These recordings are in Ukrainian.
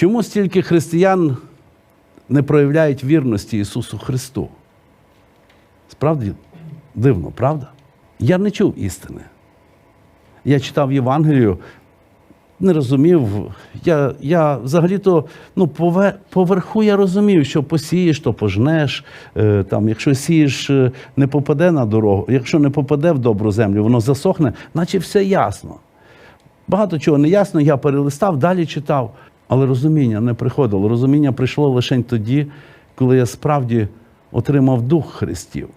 Чому стільки християн не проявляють вірності Ісусу Христу? Справді дивно, правда? Я не чув істини. Я читав Євангелію, не розумів. Я, я взагалі-то ну, пове- поверху я розумів, що посієш, то пожнеш. Е, там, якщо сієш, е, не попаде на дорогу, якщо не попаде в добру землю, воно засохне, наче все ясно. Багато чого не ясно, я перелистав, далі читав, але розуміння не приходило. Розуміння прийшло лише тоді, коли я справді отримав Дух Христів.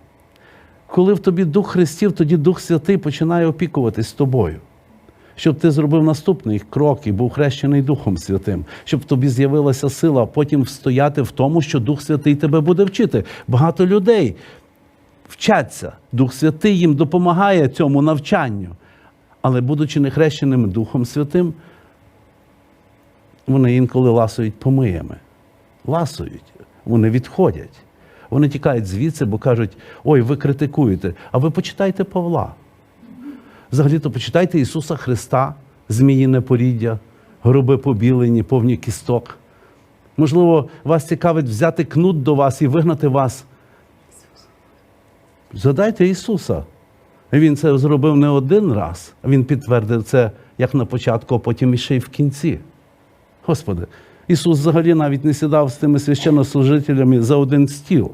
Коли в тобі Дух Христів, тоді Дух Святий починає опікуватись тобою. Щоб ти зробив наступний крок і був хрещений Духом Святим, щоб в тобі з'явилася сила потім встояти в тому, що Дух Святий тебе буде вчити. Багато людей вчаться. Дух Святий їм допомагає цьому навчанню. Але, будучи нехрещеним Духом Святим, вони інколи ласують помиями. Ласують, вони відходять. Вони тікають звідси, бо кажуть: ой, ви критикуєте, а ви почитайте Павла. Взагалі-то почитайте Ісуса Христа, зміїне поріддя, груби побілені, повні кісток. Можливо, вас цікавить взяти кнут до вас і вигнати вас. Згадайте Ісуса. Він це зробив не один раз, Він підтвердив це як на початку, а потім іще й в кінці. Господи, Ісус взагалі навіть не сідав з тими священнослужителями за один стіл.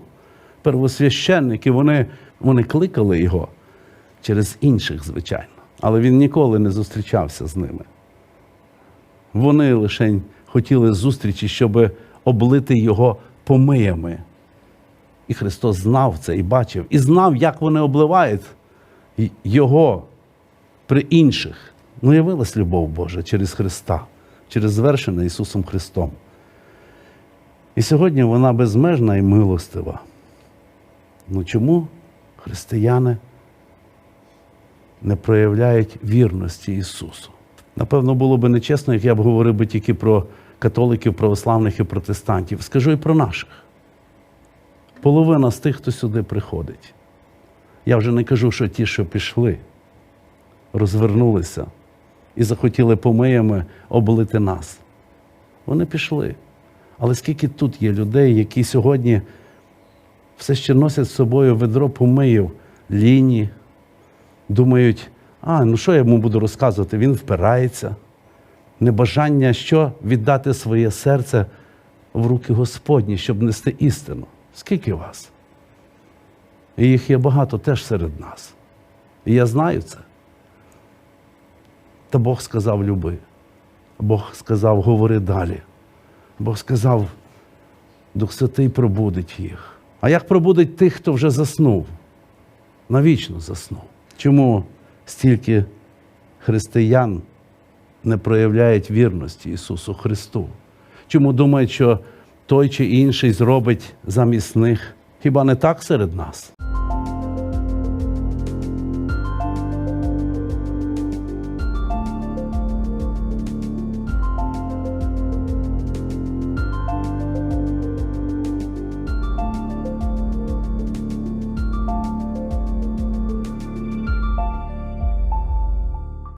Первосвященники, вони, вони кликали його через інших, звичайно. Але він ніколи не зустрічався з ними. Вони лише хотіли зустрічі, щоб облити його помиями. І Христос знав це і бачив, і знав, як вони обливають його при інших. Ну, явилась любов Божа через Христа, через звершене Ісусом Христом. І сьогодні вона безмежна і милостива. Ну чому християни не проявляють вірності Ісусу? Напевно, було б нечесно, як я б говорив би тільки про католиків, православних і протестантів. Скажу і про наших. Половина з тих, хто сюди приходить. Я вже не кажу, що ті, що пішли, розвернулися і захотіли помиями облити нас. Вони пішли. Але скільки тут є людей, які сьогодні все ще носять з собою ведро помиїв, ліні, думають, а ну що я йому буду розказувати? Він впирається. Небажання що віддати своє серце в руки Господні, щоб нести істину. Скільки вас? І їх є багато теж серед нас. І я знаю це. Та Бог сказав люби. Бог сказав, говори далі. Бог сказав, Дух Святий пробудить їх. А як пробудить тих, хто вже заснув? Навічно заснув. Чому стільки християн не проявляють вірності Ісусу Христу? Чому думають, що той чи інший зробить замість них? Хіба не так серед нас?